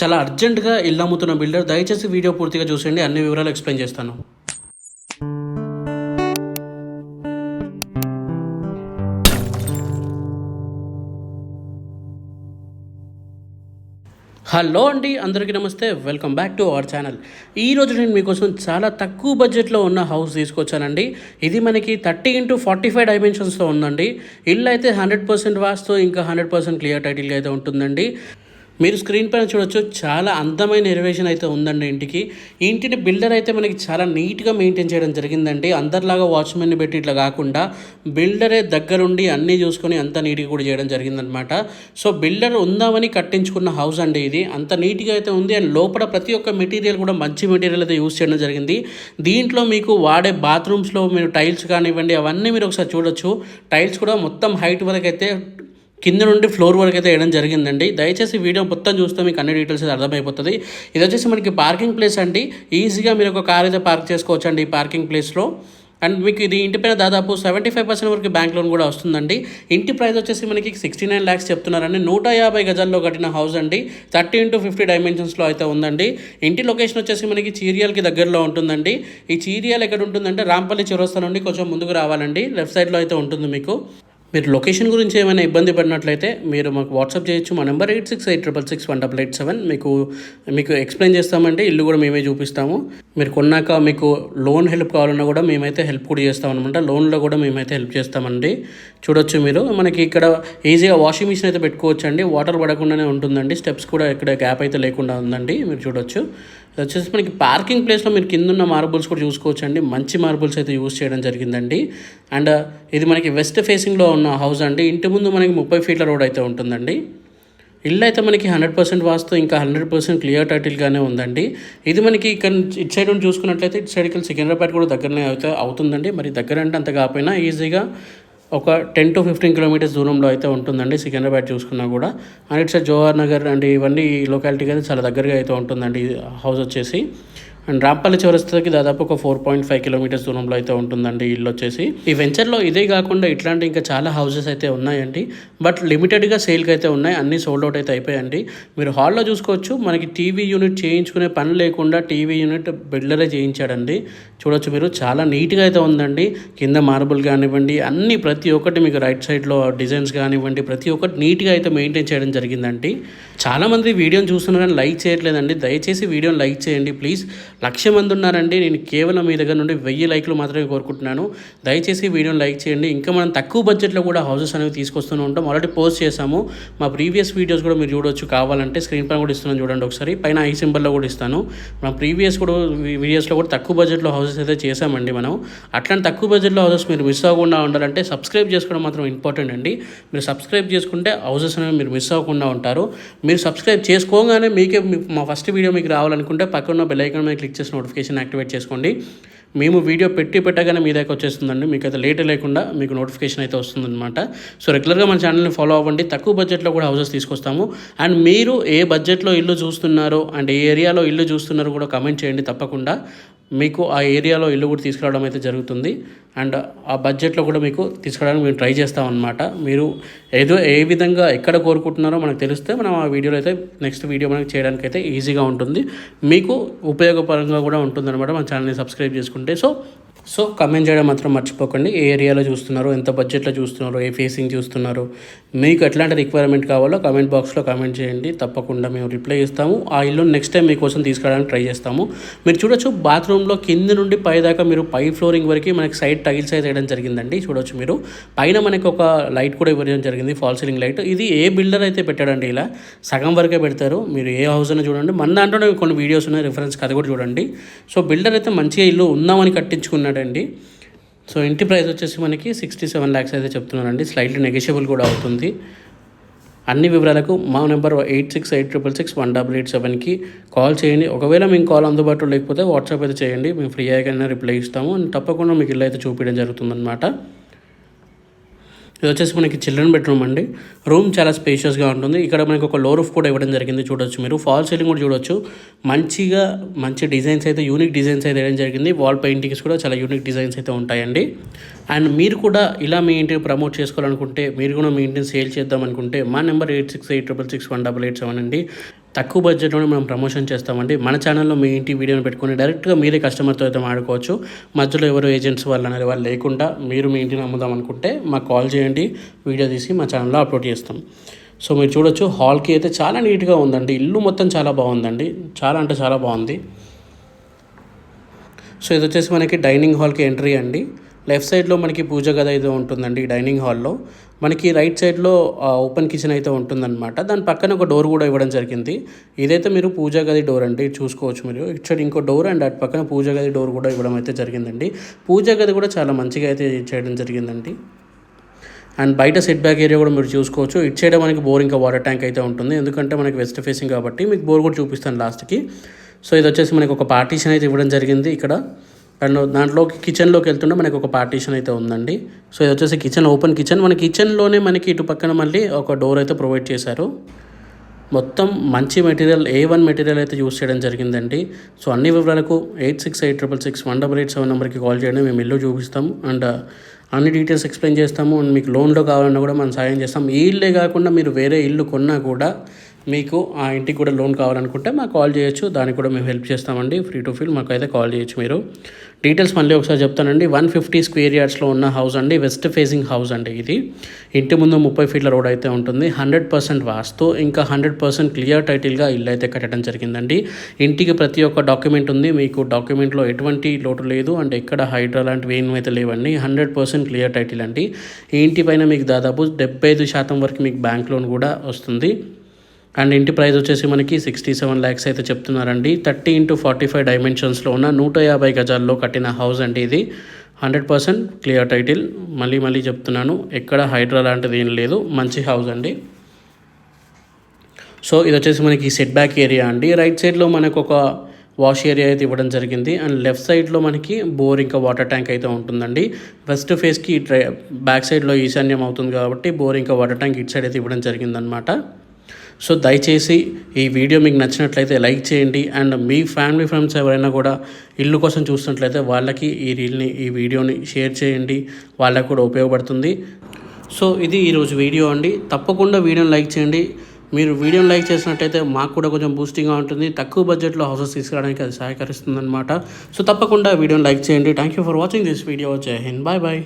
చాలా అర్జెంటుగా ఇల్లు అమ్ముతున్న బిల్డర్ దయచేసి వీడియో పూర్తిగా చూసేయండి అన్ని వివరాలు ఎక్స్ప్లెయిన్ చేస్తాను. హలో అండి అందరికీ నమస్తే welcome back to our channel ఈరోజు నేను మీకోసం చాలా తక్కువ బడ్జెట్లో ఉన్న హౌస్ తీసుకొచ్చానండి. ఇది మనకి థర్టీ ఇంటూ ఫార్టీ ఫైవ్ డైమెన్షన్స్తో ఉందండి. ఇల్లు అయితే హండ్రెడ్ పర్సెంట్ వాస్తు ఇంకా హండ్రెడ్ పర్సెంట్ క్లియర్ టైటిల్గా అయితే ఉంటుందండి. మీరు స్క్రీన్ పైన చూడొచ్చు చాలా అందమైన ఎరివేషన్ అయితే ఉందండి ఇంటికి. ఇంటిని బిల్డర్ అయితే మనకి చాలా నీట్గా మెయింటైన్ చేయడం జరిగిందండి. అందరిలాగా వాచ్మెన్ని పెట్టి ఇట్లా కాకుండా బిల్డరే దగ్గరుండి అన్నీ చూసుకొని అంత నీట్గా కూడా చేయడం జరిగిందనమాట సో బిల్డర్ ఉందామని కట్టించుకున్న హౌస్ అండి ఇది. అంత నీట్గా అయితే ఉంది అండ్ లోపల ప్రతి ఒక్క మెటీరియల్ కూడా మంచి మెటీరియల్ అయితే యూస్ చేయడం జరిగింది. దీంట్లో మీకు వాడే బాత్రూమ్స్లో మీరు టైల్స్ కానివ్వండి అవన్నీ మీరు ఒకసారి చూడొచ్చు. టైల్స్ కూడా మొత్తం హైట్ వరకు అయితే కింద నుండి ఫ్లోర్ వరకు అయితే వేయడం జరిగిందండి. దయచేసి వీడియో మొత్తం చూస్తే మీకు అన్ని డీటెయిల్స్ అయితే అర్థమైపోతుంది. ఇది వచ్చేసి మనకి పార్కింగ్ ప్లేస్ అండి. ఈజీగా మీరు ఒక కార్ అయితే పార్క్ చేసుకోవచ్చు అండి ఈ పార్కింగ్ ప్లేస్లో అండ్ మీకు ఇది ఇంటి పైన దాదాపు సెవెంటీ ఫైవ్ పర్సెంట్ వరకు బ్యాంక్ లోన్ కూడా వస్తుందండి. ఇంటి ప్రైస్ వచ్చేసి మనకి సిక్స్టీ నైన్ ల్యాక్స్ చెప్తున్నారండి. నూట యాభై గజాల్లో కట్టిన హౌస్ అండి. థర్టీ ఇంటూ ఫిఫ్టీ డైమెన్షన్స్లో అయితే ఉందండి. ఇంటి లొకేషన్ వచ్చేసి మనకి చీరియాలకి దగ్గరలో ఉంటుందండి. ఈ చీరియల్ ఎక్కడ ఉంటుందంటే రాంపల్లి చిరోస్తా నుండి కొంచెం ముందుకు రావాలండి. లెఫ్ట్ సైడ్లో అయితే ఉంటుంది మీకు. మీరు లొకేషన్ గురించి ఏమైనా ఇబ్బంది పడినట్లయితే మీరు మాకు వాట్సాప్ చేయొచ్చు. మా number eight six eight triple six one double eight seven మీకు మీకు ఎక్స్ప్లెయిన్ చేస్తామంటే ఇల్లు కూడా మేమే చూపిస్తాము. మీరు కొన్నాక మీకు లోన్ హెల్ప్ కావాలన్నా కూడా మేమైతే హెల్ప్ కూడా చేస్తాం అనమాట లోన్లో కూడా మేమైతే హెల్ప్ చేస్తామండి. చూడొచ్చు మీరు. మనకి ఇక్కడ ఈజీగా వాషింగ్ మిషన్ అయితే పెట్టుకోవచ్చు అండి వాటర్ పడకుండానే ఉంటుందండి. స్టెప్స్ కూడా ఇక్కడ గ్యాప్ అయితే లేకుండా ఉందండి. మీరు చూడొచ్చు. ఇది వచ్చేసి మనకి పార్కింగ్ ప్లేస్లో మీరు కింద ఉన్న మార్బుల్స్ కూడా చూసుకోవచ్చు అండి మంచి మార్బుల్స్ అయితే యూస్ చేయడం జరిగిందండి. అండ్ ఇది మనకి వెస్ట్ ఫేసింగ్లో ఉన్న హౌస్ అండి. ఇంటి ముందు మనకి ముప్పై ఫీట్ల రోడ్ అయితే ఉంటుందండి. ఇల్లు అయితే మనకి హండ్రెడ్ పర్సెంట్ వాస్తు ఇంకా హండ్రెడ్ పర్సెంట్ క్లియర్ టైటిల్గానే ఉందండి. ఇది మనకి ఇక్కడ ఇటు సైడ్ నుండి చూసుకున్నట్లయితే ఇటు సైడ్కి సికింద్రాబాద్ కూడా దగ్గరనే అయితే అవుతుందండి. మరి దగ్గర అంటే అంత కాకపోయినా ఈజీగా ఒక టెన్ టు ఫిఫ్టీన్ కిలోమీటర్స్ దూరంలో అయితే ఉంటుందండి సికింద్రాబాద్ చూసుకున్నా కూడా. And it's Jawahar Nagar and ఇవన్నీ లొకాలిటీకి అయితే చాలా దగ్గరగా అయితే ఉంటుందండి హౌస్ వచ్చేసి. అండ్ రాంపల్లి చౌరస్తాకి దాదాపు ఒక ఫోర్ పాయింట్ ఫైవ్ కిలోమీటర్స్ దూరంలో అయితే ఉంటుందండి ఇల్లు వచ్చేసి. ఈ వెంచర్లో ఇదే కాకుండా ఇట్లాంటి ఇంకా చాలా హౌసెస్ అయితే ఉన్నాయండి. బట్ లిమిటెడ్గా సేల్కి అయితే ఉన్నాయి. అన్ని సోల్డ్ అవుట్ అయితే అయిపోయాయండి. మీరు హాల్లో చూసుకోవచ్చు. మనకి టీవీ యూనిట్ చేయించుకునే పని లేకుండా టీవీ యూనిట్ బిల్డరే చేయించాడండి. చూడొచ్చు మీరు. చాలా నీట్గా అయితే ఉందండి. కింద మార్బుల్ కానివ్వండి అన్ని ప్రతి ఒక్కటి మీకు రైట్ సైడ్లో డిజైన్స్ కానివ్వండి ప్రతి ఒక్కటి నీట్గా అయితే మెయింటైన్ చేయడం జరిగిందండి. చాలామంది వీడియోని చూస్తున్నారు కానీ లైక్ చేయట్లేదండి. దయచేసి వీడియోని లైక్ చేయండి. ప్లీజ్ లక్ష మంది ఉన్నారండి నేను కేవలం మీ దగ్గర నుండి వెయ్యి లైక్లు మాత్రమే కోరుకుంటున్నాను. దయచేసి వీడియోని లైక్ చేయండి. ఇంకా మనం తక్కువ బడ్జెట్లో కూడా హౌసెస్ అనేవి తీసుకొస్తూనే ఉంటాం. ఆల్రెడీ పోస్ట్ చేసాము మా ప్రీవియస్ వీడియోస్ కూడా మీరు చూడొచ్చు. కావాలంటే స్క్రీన్ పైన కూడా ఇస్తున్నాను చూడండి ఒకసారి. పైన ఐ సింబల్లో కూడా ఇస్తాను. మన ప్రీవియస్ కూడా వీడియోస్లో కూడా తక్కువ బడ్జెట్లో హౌసెస్ అయితే చేసామండి మనం. అట్లాంటి తక్కువ బడ్జెట్లో హౌసెస్ మీరు మిస్ అవ్వకుండా ఉండాలంటే సబ్స్క్రైబ్ చేసుకోవడం మాత్రం ఇంపార్టెంట్ అండి. మీరు సబ్స్క్రైబ్ చేసుకుంటే హౌసెస్ అనేవి మీరు మిస్ అవ్వకుండా ఉంటారు. మీరు సబ్స్క్రైబ్ చేసుకోగానే మీకే మా ఫస్ట్ వీడియో మీకు రావాలనుకుంటే పక్కన బెల్ ఐకాన్ మీద క్లిక్ చేసి నోటిఫికేషన్ యాక్టివేట్ చేసుకోండి. మేము వీడియో పెట్టి పెట్టగానే మీ దాకా వచ్చేస్తుందండి. మీకు అయితే లేట్ లేకుండా మీకు నోటిఫికేషన్ అయితే వస్తుందన్నమాట. సో రెగ్యులర్గా మన ఛానల్ని ఫాలో అవ్వండి. తక్కువ బడ్జెట్లో కూడా హౌసెస్ తీసుకొస్తాము. అండ్ మీరు ఏ బడ్జెట్లో ఇల్లు చూస్తున్నారో అండ్ ఏ ఏరియాలో ఇల్లు చూస్తున్నారో కూడా కమెంట్ చేయండి తప్పకుండా. మీకు ఆ ఏరియాలో ఇల్లు కూడా తీసుకురావడం అయితే జరుగుతుంది. అండ్ ఆ బడ్జెట్లో కూడా మీకు తీసుకురావడానికి మేము ట్రై చేస్తాం అనమాట మీరు ఏదో ఏ విధంగా ఎక్కడ కోరుకుంటున్నారో మనకు తెలిస్తే మనం ఆ వీడియోలో అయితే నెక్స్ట్ వీడియో మనకి చేయడానికి అయితే ఈజీగా ఉంటుంది. మీకు ఉపయోగపరంగా కూడా ఉంటుందన్నమాట మన ఛానల్ని సబ్స్క్రైబ్ చేసుకుంటే. సో సో కమెంట్ చేయడం మాత్రం మర్చిపోకండి. ఏ ఏరియాలో చూస్తున్నారో ఎంత బడ్జెట్లో చూస్తున్నారో ఏ ఫేసింగ్ చూస్తున్నారో మీకు ఎట్లాంటి రిక్వైర్మెంట్ కావాలో కమెంట్ బాక్స్లో కమెంట్ చేయండి. తప్పకుండా మేము రిప్లై ఇస్తాము ఆ ఇల్లు నెక్స్ట్ టైం మీకోసం తీసుకురావడానికి ట్రై చేస్తాము. మీరు చూడొచ్చు బాత్రూంలో కింద నుండి పై దాకా మీరు పై ఫ్లోరింగ్ వరకు మనకి సైడ్ టైల్స్ అయితే వేయడం జరిగిందండి. చూడొచ్చు మీరు. పైన మనకి ఒక లైట్ కూడా ఇవ్వడం జరిగింది ఫాల్ సీలింగ్ లైట్ ఇది ఏ బిల్డర్ అయితే పెట్టాడండి ఇలా? సగం వరకే పెడతారు. మీరు ఏ హౌస్ అయినా చూడండి. మన దాంట్లోనే కొన్ని వీడియోస్ ఉన్నాయి రిఫరెన్స్ అది కూడా చూడండి. సో బిల్డర్ అయితే మంచిగా ఇల్లు కొందామని కట్టించుకున్నాడండి. సో ఇంటి ప్రైస్ వచ్చేసి మనకి సిక్స్టీ సెవెన్ ల్యాక్స్ అయితే చెప్తున్నారండి స్లైట్లీ నెగోషియబుల్ కూడా అవుతుంది. అన్ని వివరాలకు మా number eight six eight triple six one double eight సెవెన్కి కాల్ చేయండి. ఒకవేళ మేము కాల్ అందుబాటులో లేకపోతే వాట్సాప్ అయితే చేయండి. మేము ఫ్రీ అయ్యాకైనా రిప్లై ఇస్తాము. అండ్ తప్పకుండా మీకు ఇల్లు అయితే చూపించడం జరుగుతుందన్నమాట. ఇది వచ్చేసి మనకి చిల్డ్రన్ బెడ్రూమ్ అండి. రూమ్ చాలా స్పేషియస్గా ఉంటుంది. ఇక్కడ మనకి ఒక లో రూఫ్ కూడా ఇవ్వడం జరిగింది చూడొచ్చు మీరు. ఫాల్ సీలింగ్ కూడా చూడొచ్చు. మంచిగా మంచి డిజైన్స్ అయితే యూనిక్ డిజైన్స్ అయితే వేయడం జరిగింది. వాల్ పెయింటింగ్స్ కూడా చాలా యూనిక్ డిజైన్స్ అయితే ఉంటాయండి. అండ్ మీరు కూడా ఇలా మీ ఇంటిని ప్రమోట్ చేసుకోవాలనుకుంటే మీరు కూడా మీ ఇంటిని సేల్ చేద్దాం అనుకుంటే మా number eight six eight triple six one double eight seven అండి. తక్కువ బడ్జెట్లోనే మనం ప్రమోషన్ చేస్తామండి. మన ఛానల్లో మీ ఇంటి వీడియోని పెట్టుకొని డైరెక్ట్గా మీరే కస్టమర్తో అయితే మాడుకోవచ్చు మధ్యలో ఎవరు ఏజెంట్స్ వాళ్ళు అనేది వాళ్ళు లేకుండా మీరు మీ ఇంటిని అమ్ముదాం అనుకుంటే మాకు కాల్ చేయండి. వీడియో తీసి మా ఛానల్లో అప్లోడ్ చేస్తాం. సో మీరు చూడొచ్చు హాల్కి అయితే చాలా నీట్గా ఉందండి. ఇల్లు మొత్తం చాలా బాగుందండి. చాలా అంటే చాలా బాగుంది. సో ఇది వచ్చేసి మనకి డైనింగ్ హాల్కి ఎంట్రీ అండి. లెఫ్ట్ సైడ్లో మనకి పూజ గది అయితే ఉంటుందండి డైనింగ్ హాల్లో. మనకి రైట్ సైడ్లో ఓపెన్ కిచెన్ అయితే ఉంటుందన్నమాట. దాని పక్కన ఒక డోర్ కూడా ఇవ్వడం జరిగింది. ఇదైతే మీరు పూజ గది డోర్ అండి చూసుకోవచ్చు మీరు. ఇటు సైడ్ ఇంకో డోర్ అండ్ అటు పక్కన పూజ గది డోర్ కూడా ఇవ్వడం అయితే జరిగిందండి. పూజ గది కూడా చాలా మంచిగా అయితే చేయడం జరిగిందండి. అండ్ బయట సెట్ బ్యాక్ ఏరియా కూడా మీరు చూసుకోవచ్చు. ఇటు సైడ్ మనకి బోర్ ఇంకా వాటర్ ట్యాంక్ అయితే ఉంటుంది. ఎందుకంటే మనకి వెస్ట్ ఫేసింగ్ కాబట్టి మీకు బోర్ కూడా చూపిస్తాను లాస్ట్కి. సో ఇది వచ్చేసి మనకి ఒక పార్టీషన్ అయితే ఇవ్వడం జరిగింది ఇక్కడ. అండ్ దాంట్లోకి కిచెన్లోకి వెళ్తుంటే మనకి ఒక పార్టీషన్ అయితే ఉందండి. సో ఇది వచ్చేసి కిచెన్ ఓపెన్ కిచెన్ మన కిచెన్లోనే మనకి ఇటు పక్కన మళ్ళీ ఒక డోర్ అయితే ప్రొవైడ్ చేశారు. మొత్తం మంచి మెటీరియల్ ఏ వన్ మెటీరియల్ అయితే యూస్ చేయడం జరిగిందండి. సో అన్ని వివరాలకు eight six eight triple six one double eight seven నెంబర్కి కాల్ చేయండి మేము ఇల్లు చూపిస్తాము అండ్ అన్ని డీటెయిల్స్ ఎక్స్ప్లెయిన్ చేస్తాము. అండ్ మీకు లోన్లో కావాలన్నా కూడా మనం సాయం చేస్తాం. ఈ ఇల్లే కాకుండా మీరు వేరే ఇల్లు కొన్నా కూడా మీకు ఆ ఇంటికి కూడా లోన్ కావాలనుకుంటే మాకు కాల్ చేయొచ్చు. దానికి కూడా మేము హెల్ప్ చేస్తామండి. ఫ్రీ టు ఫీల్ మాకు అయితే కాల్ చేయొచ్చు మీరు. డీటెయిల్స్ మళ్ళీ ఒకసారి చెప్తానండి. వన్ ఫిఫ్టీ స్క్వేర్ యార్డ్స్లో ఉన్న హౌస్ అండి. వెస్ట్ ఫేసింగ్ హౌస్ అండి ఇది. ఇంటి ముందు ముప్పై ఫీట్ల రోడ్ అయితే ఉంటుంది. Hundred percent vastu. ఇంకా హండ్రెడ్ పర్సెంట్ క్లియర్ టైటిల్గా ఇల్లు అయితే కట్టడం జరిగిందండి. ఇంటికి ప్రతి ఒక్క డాక్యుమెంట్ ఉంది. మీకు డాక్యుమెంట్లో ఎటువంటి లోటు లేదు. అండ్ ఎక్కడ హైడ్రా లాంటివి ఏమీ అయితే లేవండి. హండ్రెడ్ పర్సెంట్ క్లియర్ టైటిల్ అండి. ఈ ఇంటి పైన మీకు దాదాపు డెబ్బై ఐదు శాతం వరకు మీకు బ్యాంక్ లోన్ కూడా వస్తుంది. అండ్ ఇంటి ప్రైస్ వచ్చేసి మనకి సిక్స్టీ సెవెన్ ల్యాక్స్ అయితే చెప్తున్నారండి. థర్టీ ఇంటూ ఫార్టీ ఫైవ్ డైమెన్షన్స్లో ఉన్న నూట యాభై గజాల్లో కట్టిన హౌస్ అండి ఇది. Hundred percent clear title. మళ్ళీ మళ్ళీ చెప్తున్నాను ఎక్కడ హైడ్రా లాంటిది ఏం లేదు మంచి హౌస్ అండి. సో ఇది వచ్చేసి మనకి సెట్ బ్యాక్ ఏరియా అండి. రైట్ సైడ్లో మనకు ఒక వాష్ ఏరియా అయితే ఇవ్వడం జరిగింది. అండ్ లెఫ్ట్ సైడ్లో మనకి బోర్ ఇంకా వాటర్ ట్యాంక్ అయితే ఉంటుందండి. వెస్ట్ ఫేస్కి బ్యాక్ సైడ్లో ఈశాన్యం అవుతుంది కాబట్టి బోర్ ఇంకా వాటర్ ట్యాంక్ ఇటు సైడ్ అయితే ఇవ్వడం జరిగిందనమాట సో దయచేసి ఈ వీడియో మీకు నచ్చినట్లయితే లైక్ చేయండి అండ్ మీ ఫ్యామిలీ ఫ్రెండ్స్ ఎవరైనా కూడా ఇల్లు కోసం చూసినట్లయితే వాళ్ళకి ఈ రీల్ని ఈ వీడియోని షేర్ చేయండి. వాళ్ళకి కూడా ఉపయోగపడుతుంది. సో ఇది ఈరోజు వీడియో అండి. తప్పకుండా వీడియోని లైక్ చేయండి. మీరు వీడియోని లైక్ చేసినట్టయితే మాకు కూడా కొంచెం బూస్టింగ్గా ఉంటుంది. తక్కువ బడ్జెట్లో హౌసెస్ తీసుకురావడానికి అది సహకరిస్తుందన్నమాట అనమాట సో తప్పకుండా వీడియోని లైక్ చేయండి. Thank you for watching this video. Jai Hind. Bye bye.